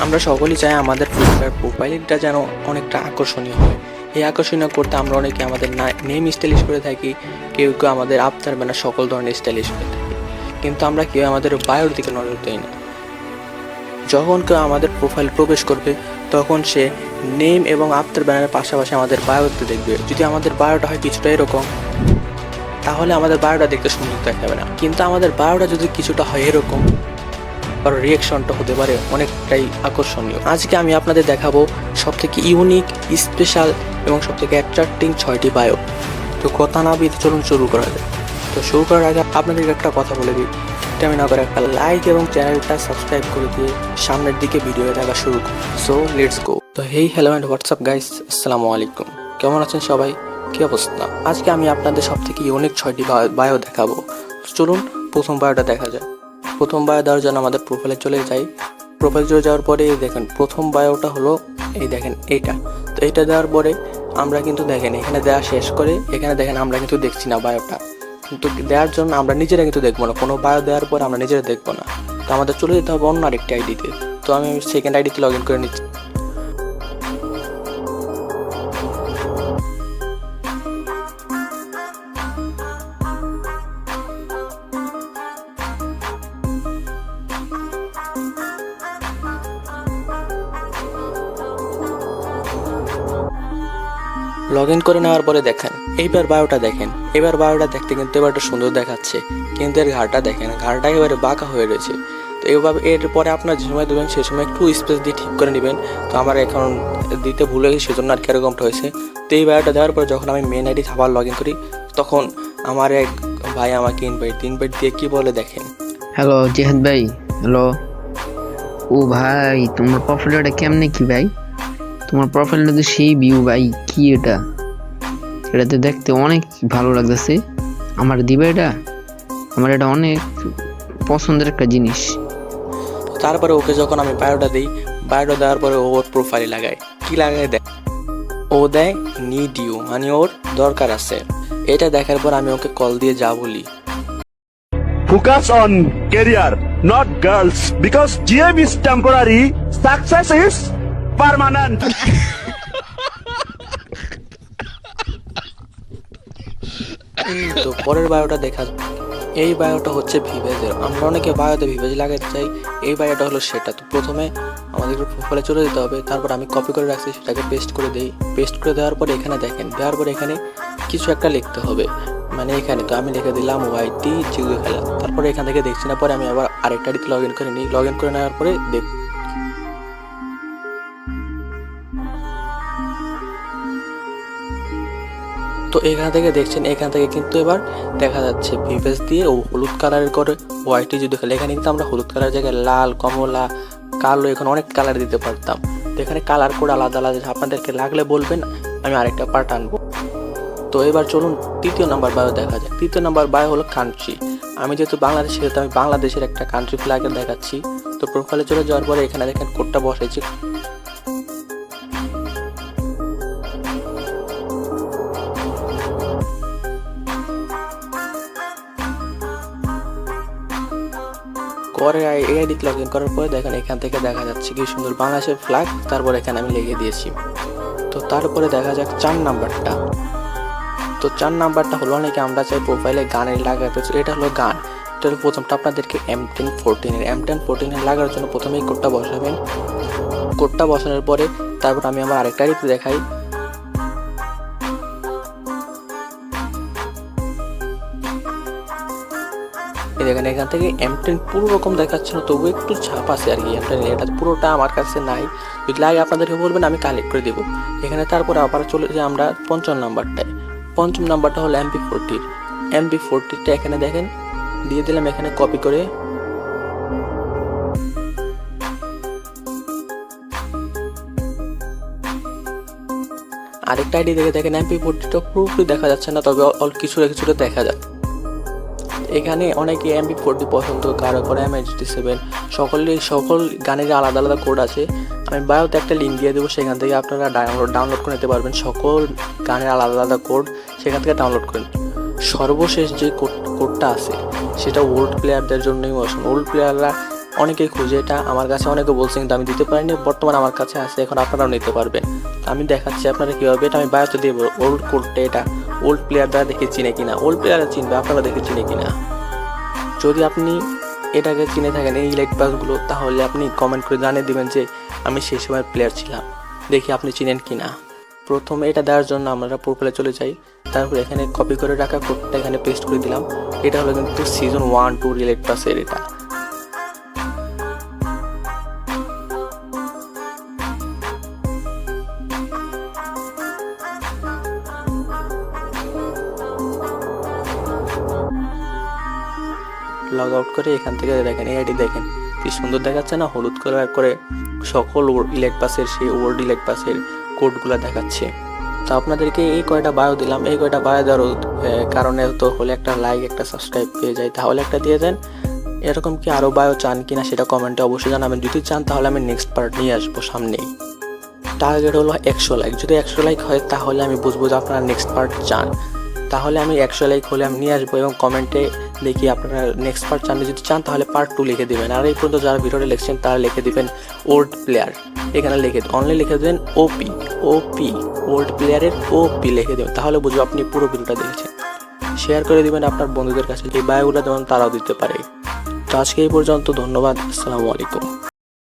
আমরা সকলেই চাই আমাদের ফেসবুকের প্রোফাইলটা যেন অনেকটা আকর্ষণীয় হয়। এই আকর্ষণীয় করতে আমরা অনেকে আমাদের নেম স্টাইলিশ করে থাকি, কেউ কেউ আমাদের আফতার ব্যানার সকল ধরনের স্টাইলিশ করে থাকি। কিন্তু আমরা কেউ আমাদের বায়োর দিকে নজর দিই না। যখন কেউ আমাদের প্রোফাইল প্রবেশ করবে, তখন সে নেম এবং আফতার ব্যানারের পাশাপাশি আমাদের বায়োতে দেখবে। যদি আমাদের বায়োটা হয় কিছুটা এরকম, তাহলে আমাদের বায়োটা দেখতে সুন্দর দেখাবে না। কিন্তু আমাদের বায়োটা যদি কিছুটা হয় এরকম আর রিয়েকশনটা হতে পারে অনেকটাই আকর্ষণীয়। আজকে আমি আপনাদের দেখাবো সব থেকে ইউনিক স্পেশাল এবং সব থেকে অ্যাট্রাক্টিং ছয়টি বায়ো তো কথা না বিয়ে চলুন শুরু করা যায় তো শুরু করার আগে আপনাদের একটা কথা বলে দিই। আমি না করে একটা লাইক এবং চ্যানেলটা সাবস্ক্রাইব করে দিয়ে সামনের দিকে ভিডিও দেখা শুরু করুন। সো লেটস গো তো hey hello and what's up guys আসসালামু আলাইকুম। কেমন আছেন সবাই? কি অবস্থা? আজকে আমি আপনাদের সব থেকে ইউনিক ছয়টি বায়ো দেখাবো। চলুন প্রথম বায়োটা দেখা যায় প্রথম বায়ো দেওয়ার জন্য আমাদের প্রোফাইলে চলে যাই। প্রোফাইল চলে যাওয়ার পরে দেখেন, প্রথম বায়োটা হলো এই দেখেন এইটা। তো এইটা দেওয়ার পরে আমরা কিন্তু দেখেন, এখানে দেওয়া শেষ করে এখানে দেখেন আমরা কিন্তু দেখছি না বায়োটা। কিন্তু দেওয়ার জন্য আমরা নিজেরা কিন্তু দেখব না। কোনো বায়ো দেওয়ার পর আমরা নিজেরা দেখব না। তো আমাদের চলে যেতে হবে অন্য আরেকটি আইডিতে তো। আমি সেকেন্ড আইডিতে লগ ইন করে নিচ্ছি। লগ ইন করে নেওয়ার পরে দেখেন, এইবার বায়োটা দেখেন। এবার বায়োটা দেখতে কিন্তু এবার একটু সুন্দর দেখাচ্ছে, কিন্তু এর ঘাড়টা দেখেন, ঘাড়টা এবারে বাঁকা হয়ে রয়েছে। তো এইভাবে এরপরে আপনার যে সময় দেবেন, সে সময় একটু স্পেস দিয়ে ঠিক করে নেবেন। তো আমার এখন দিতে ভুলে গেছি, সেজন্য আর কি এরকমটা হয়েছে। তো এই বায়োটা দেওয়ার পরে যখন আমি মেন আইডি আবার লগ ইন করি, তখন আমার এক ভাই আমাকে ইনভাইট ইনভাইট দিয়ে কি বলে দেখেন? হ্যালো জেহাদ ভাই। হ্যালো ও ভাই, তোমার প্রোফাইলটা কেমনে কি ভাই? তোমার প্রোফাইলটা তো সেই ভিউ ভাই কি এটা? এটাতে দেখতে অনেক ভালো লাগতেছে। আমার দিবে এটা? আমার এটা অনেক পছন্দের একটা জিনিস। তারপরে ওকে যখন আমি বায়োটা দিই বায়োটা দেওয়ার পরে ওর প্রোফাইল লাগায়। কি লাগায় দেয় ও দেয় নিড ইউ মানে ওর দরকার আছে। এটা দেখার পর আমি ওকে কল দিয়ে যা বলি। Focus on career, not girls because GM is temporary, success is permanent. তো পরের বায়োটা দেখা। এই বায়োটা হচ্ছে ভিভেজের আমরা অনেকে বায়োতে ভিভেজ লাগাতে চাই। এই বায়োটা হলো সেটা। তো প্রথমে আমাদের প্রোফাইলে চলে যেতে হবে। তারপর আমি কপি করে রাখছি, সেটাকে পেস্ট করে দিই। পেস্ট করে দেওয়ার পরে এখানে দেখেন, দেওয়ার পরে এখানে কিছু একটা লিখতে হবে। মানে এখানে তো আমি লিখে দিলাম ওয়াইটি জিগো খেলা। তারপরে এখান থেকে দেখছি না, পরে আমি আবার আরেকটা দিতে লগ ইন করে নিই। লগ ইন করে নেওয়ার পরে দেখ তো এখান থেকে দেখছেন, এখান থেকে কিন্তু এবার দেখা যাচ্ছে ভিভেস দিয়ে ও হলুদ কালারের করে হোয়াইটই যদি খেলে এখানে কিন্তু আমরা হলুদ কালার জায়গায় লাল, কমলা, কালো এখানে অনেক কালার দিতে পারতাম। তো এখানে কালার করে আলাদা আলাদা আপনাদেরকে লাগলে বলবেন, আমি আরেকটা পার্ট আনব। তো এবার চলুন, তৃতীয় নাম্বার বায়ো দেখা যাক। তৃতীয় নাম্বার বায়ো হলো কান্ট্রি আমি যেহেতু বাংলাদেশ আমি বাংলাদেশের একটা কান্ট্রি ফ্ল্যাগ দেখাচ্ছি। তো প্রোফাইলে চলে যাওয়ার পরে এখানে দেখেন কোডটা বসাইছি। করে এই আইডিতে লগ ইন করার পরে দেখেন এখান থেকে দেখা যাচ্ছে কি সুন্দর বাংলাদেশের ফ্ল্যাগ তারপর এখানে আমি লিখে দিয়েছি। তো তারপরে দেখা যাক চার নাম্বারটা। তো চার নাম্বারটা হলো অনেকে আমরা চাই প্রোফাইলে গানের লাগাতে এটা হলো গান। এটা হলো প্রথমটা আপনাদেরকে এম টেন ফোরটিনের এম টেন ফোরটিনের লাগার জন্য প্রথমেই কোডটা বসাবেন। কোডটা বসানোর পরে তারপর আমি আমার আরেকটা আইডিতে দেখাই। দেখেন, এখান থেকে এম টেন পুরো রকম দেখাচ্ছে না, তবু একটু ছাপ আছে আর কি এম টেন এটা পুরোটা আমার কাছে নাই। যদি লাগে আপনাদেরকে বলবেন, আমি কালেক্ট করে দেবো। এখানে তারপরে আবার চলে যাই আমরা পঞ্চম নাম্বারটায়। পঞ্চম নাম্বারটা হলো এমপি ফোরটির এমপি ফোরটিটা এখানে দেখেন, দিয়ে দিলাম এখানে কপি করে। আরেকটা আইডি দেখে দেখেন এমপি ফোরটিটা পুরোপুরি দেখা যাচ্ছে না, তবে অল্প কিছুটা কিছুটা দেখা যায় এখানে অনেকে এমপি ফোরটি পছন্দ, কারও করে এম এইচডি সেভেন সকলেই সকল গানের আলাদা আলাদা কোড আছে। আমি বায়োতে একটা লিঙ্ক দিয়ে দেবো, সেখান থেকে আপনারা ডাউনলোড ডাউনলোড করে নিতে পারবেন। সকল গানের আলাদা আলাদা কোড সেখান থেকে ডাউনলোড করেন সর্বশেষ যে কোড কোডটা আছে, সেটা ওল্ড প্লেয়ারদের জন্যই ওল্ড প্লেয়াররা অনেকেই খুঁজে, এটা আমার কাছে অনেকে বলছে, কিন্তু আমি দিতে পারিনি, বর্তমানে আমার কাছে আছে, এখন আপনারাও নিতে পারবেন। আমি দেখাচ্ছি আপনারা কীভাবে, এটা আমি বায়োতে দিয়ে ওল্ড কোডটা এটা। ওল্ড প্লেয়ার দ্বারা দেখে চিনে কিনা? ওল্ড প্লেয়ার চিনবে, আপনারা দেখে চিনে কিনা? যদি আপনি এটাকে চিনে থাকেন এই লাইট পাসগুলো তাহলে আপনি কমেন্ট করে জানিয়ে দিবেন যে আমি সেই সময় প্লেয়ার ছিলাম। দেখি আপনি চিনেন কি না প্রথমে এটা দেওয়ার জন্য আমরা প্রোফাইলে চলে যাই। তারপর এখানে কপি করে রাখা কোডটা এখানে পেস্ট করে দিলাম। এটা হলো কিন্তু সিজন ওয়ান টু রিলেট পাসের এটা। লগ আউট করে এখান থেকে দেখেন, এই আইডি দেখেন। কি সুন্দর দেখাচ্ছে না? হলুদ কালার করে সকল ইলেক্ট পাসের সেই ওয়ার্ড ইলেক্ট পাসের কোডগুলো দেখাচ্ছে। তো আপনাদেরকে এই কয়টা বায়ো দিলাম। এই কয়টা বায়ো দেওয়ার কারণে তো হলে একটা লাইক একটা সাবস্ক্রাইব পেয়ে যায়। তাহলে একটা দিয়ে দেন। এরকম কি আরও বায়ো চান কি না সেটা কমেন্টে অবশ্যই জানাবেন। যদি চান তাহলে আমি নেক্সট পার্ট নিয়ে আসব সামনেই। টার্গেট হলো একশো লাইক যদি একশো লাইক হয় তাহলে আমি বুঝব যে আপনারা নেক্সট পার্ট চান। তাহলে আমি একশো লাইক হলে আমি নিয়ে আসব এবং কমেন্টে দেখি আপনারা নেক্সট পার্ট চান যদি চান, তাহলে পার্ট টু লিখে দেবেন। আর এই পর্যন্ত যারা ভিডিওটা লিখছেন তারা লিখে দেবেন ওল্ড প্লেয়ার এখানে লিখে অনলি লিখে দেবেন ওপি ওপি ওল্ড প্লেয়ারের ওপি লিখে দেবেন। তাহলে বুঝব আপনি পুরো ভিডিওটা দেখেছেন। শেয়ার করে দেবেন আপনার বন্ধুদের কাছে এই বায়োগুলো যেমন তারাও দিতে পারে। তো আজকে এই পর্যন্ত, ধন্যবাদ, আসসালামু আলাইকুম।